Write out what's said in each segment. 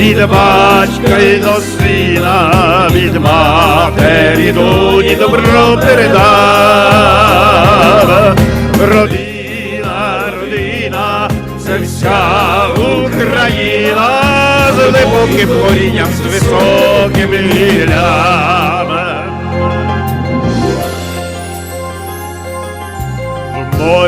від батька й до сина, від матері доні добро передав. Родина, родина, це вся Україна з глибоким корінням, з високим гіллям.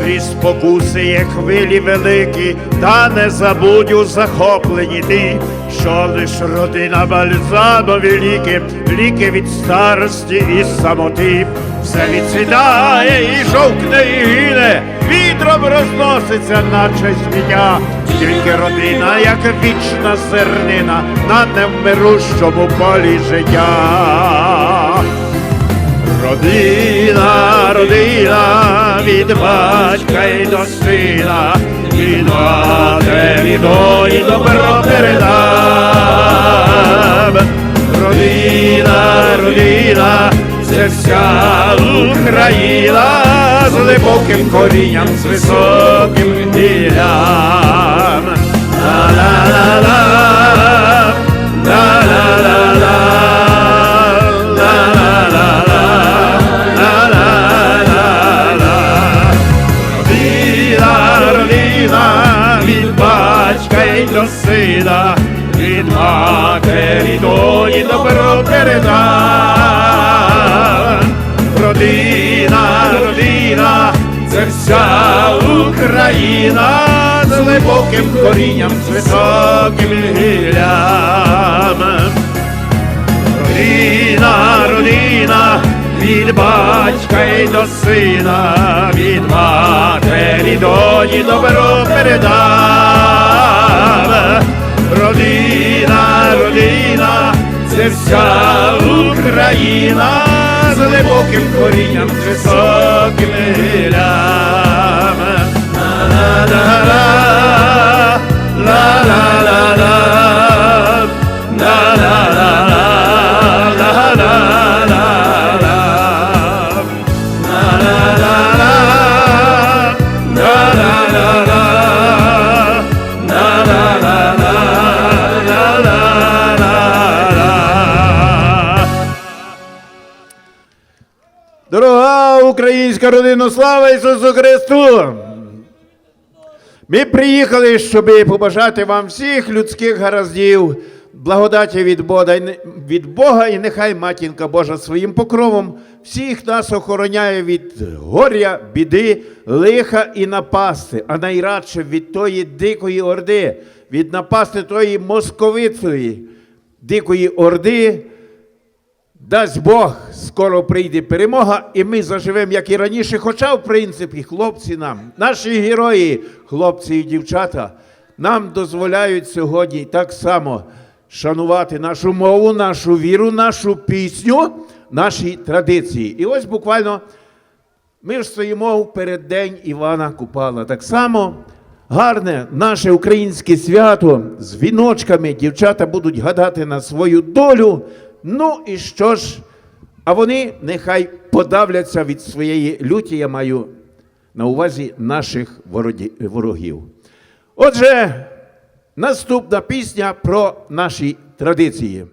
В морі спокуси є хвилі великі, та не забудь у захоплені ти, що лиш родина бальзамові ліки, ліки від старості і самоти, все відсідає і жовкне, і гине, вітром розноситься, наче сміття, тільки родина, як вічна зернина на невмирущому полі життя. Родина, родина, від батька й до сина, від матері доні добро передам. Родина, родина, це вся Україна з глибоким корінням, з високим. Ла-ла-ла-ла, ла-ла-ла-ла, матері доні добро передам. Родина, родина, це вся Україна з глибоким корінням, з високим гіллям. Родина, родина, від батька й до сина, від матері доні добро передав. Це вся Україна з глибоким корінням, з високим Дорога українська родина, слава Ісусу Христу! Ми приїхали, щоб побажати вам всіх людських гараздів, благодаті від Бога, і нехай матінка Божа своїм покровом всіх нас охороняє від горя, біди, лиха і напасти, а найрадше від тої дикої орди, від напасти тої московитої дикої орди. Дасть Бог, скоро прийде перемога, і ми заживемо, як і раніше. Хоча, в принципі, хлопці нам, наші герої, хлопці і дівчата, нам дозволяють сьогодні так само шанувати нашу мову, нашу віру, нашу пісню, наші традиції. І ось буквально ми ж стоїмо в переддень Івана Купала. Так само гарне наше українське свято з віночками. Дівчата будуть гадати на свою долю. Ну і що ж? А вони нехай подавляться від своєї люті, я маю на увазі наших ворогів. Отже, наступна пісня про наші традиції.